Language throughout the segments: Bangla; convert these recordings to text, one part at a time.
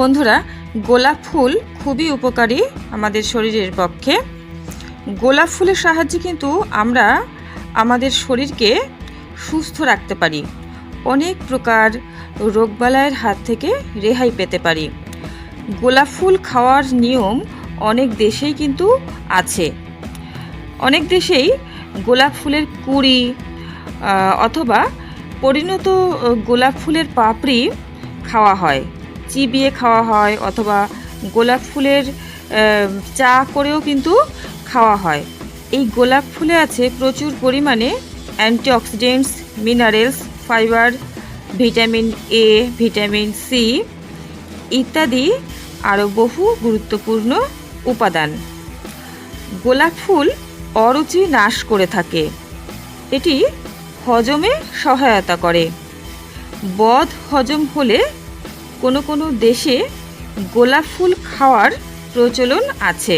বন্ধুরা, গোলাপ ফুল খুবই উপকারী আমাদের শরীরের পক্ষে। গোলাপ ফুলের সাহায্যে কিন্তু আমরা আমাদের শরীরকে সুস্থ রাখতে পারি। অনেক প্রকার রোগবালাইয়ের হাত থেকে রেহাই পেতে পারি। গোলাপ ফুল খাওয়ার নিয়ম অনেক দেশেই কিন্তু আছে। অনেক দেশেই গোলাপ ফুলের কুড়ি অথবা পরিণত গোলাপ ফুলের পাপড়ি খাওয়া হয়। চিবিয়ে খাওয়া হয় অথবা গোলাপ ফুলের চা করেও কিন্তু খাওয়া হয়। এই গোলাপ ফুলে আছে প্রচুর পরিমাণে antioxidants, minerals, fibre, vitamin A vitamin C ইত্যাদি আরও বহু গুরুত্বপূর্ণ উপাদান। গোলাপ ফুল অরুচি নাশ করে থাকে। এটি হজমে সহায়তা করে। বদ হজম হলে কোনো কোনো দেশে গোলাপ ফুল খাওয়ার প্রচলন আছে।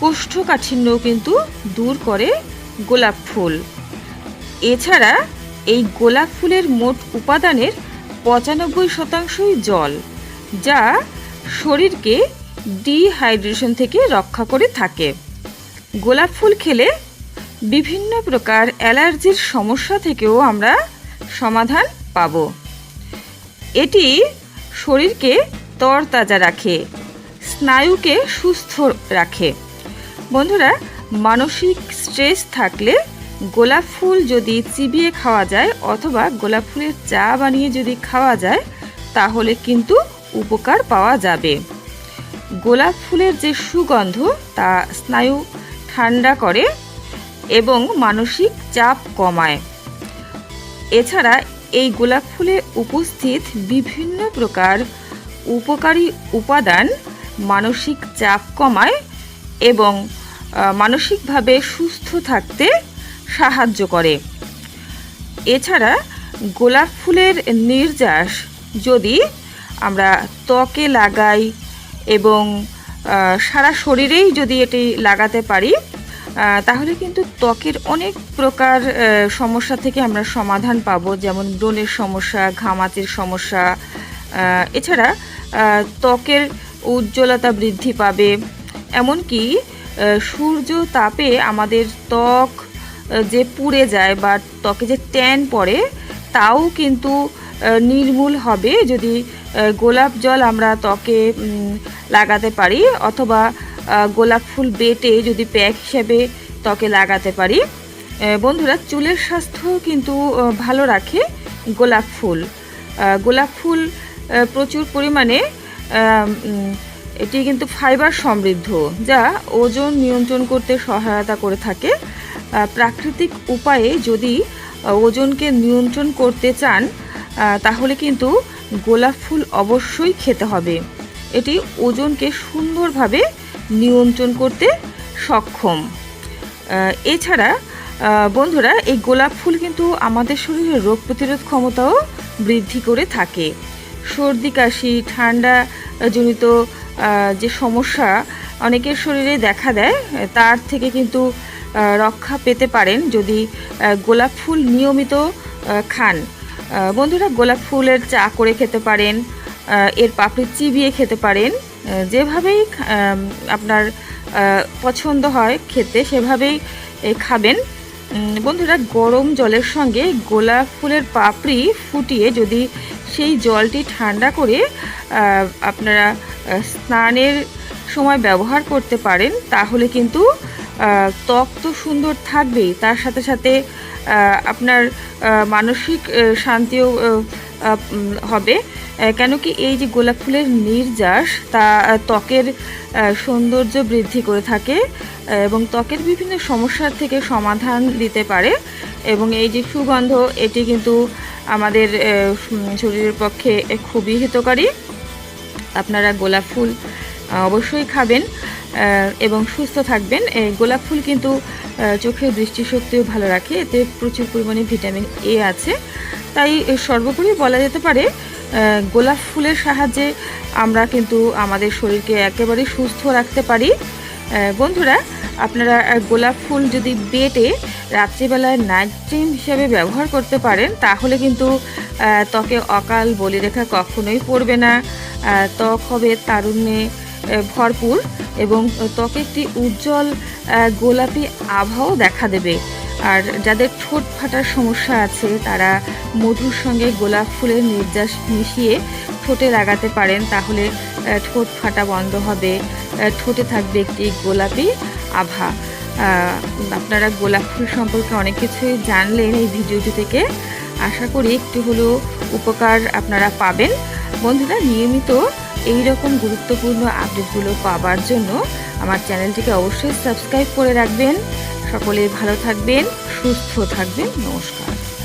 কোষ্ঠকাঠিন্যও কিন্তু দূর করে গোলাপ ফুল। এছাড়া এই গোলাপ ফুলের মোট উপাদানের পঁচানব্বই শতাংশই জল, যা শরীরকে ডিহাইড্রেশন থেকে রক্ষা করে থাকে। গোলাপ ফুল খেলে বিভিন্ন প্রকার অ্যালার্জির সমস্যা থেকেও আমরা সমাধান পাব। এটি শরীরকে তরতাজা রাখে, স্নায়ুকে সুস্থ রাখে। বন্ধুরা, মানসিক স্ট্রেস থাকলে গোলাপ ফুল যদি চিবিয়ে খাওয়া যায় অথবা গোলাপ ফুলের চা বানিয়ে যদি খাওয়া যায়, তাহলে কিন্তু উপকার পাওয়া যাবে। গোলাপ ফুলের যে সুগন্ধ, তা স্নায়ু ঠান্ডা করে এবং মানসিক চাপ কমায়। এছাড়া এই গোলাপ ফুলে উপস্থিত বিভিন্ন প্রকার উপকারী উপাদান মানসিক চাপ কমায় এবং মানসিকভাবে সুস্থ থাকতে সাহায্য করে। এছাড়া গোলাপ ফুলের নির্যাস যদি আমরা ত্বকে লাগাই এবং সারা শরীরেই যদি এটি লাগাতে পারি তাহলে কিন্তু ত্বকের অনেক প্রকার সমস্যা থেকে আমরা সমাধান পাবো, যেমন ব্রণের সমস্যা, ঘামাচির সমস্যা এছাড়া ত্বকের উজ্জ্বলতা বৃদ্ধি পাবে। এমনকি সূর্য তাপে আমাদের ত্বক যে পুড়ে যায় বা ত্বকে যে ট্যান পড়ে, তাও কিন্তু নির্মূল হবে। যদি গোলাপ জল আমরা ত্বকে লাগাতে পারি, অথবা গোলাপ ফুল বেটে যদি প্যাক হিসেবে ত্বকে লাগাতে পারি। বন্ধুরা, চুলের স্বাস্থ্য কিন্তু ভালো রাখে গোলাপ ফুল। গোলাপ ফুল প্রচুর পরিমাণে এটি কিন্তু ফাইবার সমৃদ্ধ, যা ওজন নিয়ন্ত্রণ করতে সহায়তা করে থাকে। প্রাকৃতিক উপায়ে যদি ওজনকে নিয়ন্ত্রণ করতে চান তাহলে কিন্তু গোলাপ ফুল অবশ্যই খেতে হবে। এটি ওজনকে সুন্দরভাবে নিয়ন্ত্রণ করতে সক্ষম। এছাড়া বন্ধুরা, এই গোলাপ ফুল কিন্তু আমাদের শরীরের রোগ প্রতিরোধ ক্ষমতাও বৃদ্ধি করে থাকে। সর্দি, কাশি, ঠান্ডা জনিত যে সমস্যা অনেকের শরীরে দেখা দেয়, তার থেকে কিন্তু রক্ষা পেতে পারেন যদি গোলাপ ফুল নিয়মিত খান। বন্ধুরা, গোলাপ ফুলের চা করে খেতে পারেন এর পাপড়ি চিবিয়ে খেতে পারেন। যেভাবেই আপনার পছন্দ হয় খেতে, সেভাবেই খাবেন। বন্ধুরা, গরম জলের সঙ্গে গোলাপ ফুলের পাপড়ি ফুটিয়ে যদি সেই জলটি ঠান্ডা করে আপনারা স্নানের সময় ব্যবহার করতে পারেন, তাহলে কিন্তু ত্বক তো সুন্দর থাকবেই। তার সাথে সাথে আপনার মানসিক শান্তিও হবে। কেন কি এই যে গোলাপ ফুলের নির্যাস, তা ত্বকের সৌন্দর্য বৃদ্ধি করে থাকে এবং ত্বকের বিভিন্ন সমস্যার থেকে সমাধান দিতে পারে। এবং এই যে সুগন্ধ, এটি কিন্তু আমাদের শরীরের পক্ষে খুবই হিতকারী। আপনারা গোলাপ ফুল অবশ্যই খাবেন। এবং সুস্থ থাকবেন। এই গোলাপ ফুল কিন্তু চোখের দৃষ্টিশক্তিও ভালো রাখে। এতে প্রচুর পরিমাণে ভিটামিন এ আছে। তাই সর্বোপরি বলা যেতে পারে গোলাপ ফুলের সাহায্যে আমরা কিন্তু আমাদের শরীরকে একেবারে সুস্থ রাখতে পারি। বন্ধুরা, আপনারা গোলাপ ফুল যদি বেটে রাত্রিবেলায় নাইট ক্রিম হিসাবে ব্যবহার করতে পারেন, তাহলে কিন্তু ত্বকে অকাল বলিরেখা কখনোই পড়বে না। ত্বক হবে তারুণ্যে ভরপুর এবং ত্বকে একটি উজ্জ্বল গোলাপি আভাও দেখা দেবে। আর যাদের ঠোঁট ফাটার সমস্যা আছে, তারা মধুর সঙ্গে গোলাপ ফুলের নির্যাস মিশিয়ে ঠোঁটে লাগাতে পারেন, তাহলে ঠোঁট ফাটা বন্ধ হবে। ঠোঁটে থাকবে একটি গোলাপি আভা। আপনারা গোলাপ ফুল সম্পর্কে অনেক কিছুই জানলেন এই ভিডিওটি থেকে। আশা করি একটু হলেও উপকার আপনারা পাবেন। বন্ধুরা, নিয়মিত এই রকম গুরুত্বপূর্ণ আপডেটগুলো পাওয়ার জন্য আমার চ্যানেলটিকে অবশ্যই সাবস্ক্রাইব করে রাখবেন। সকলে ভালো থাকবেন, সুস্থ থাকবেন। নমস্কার।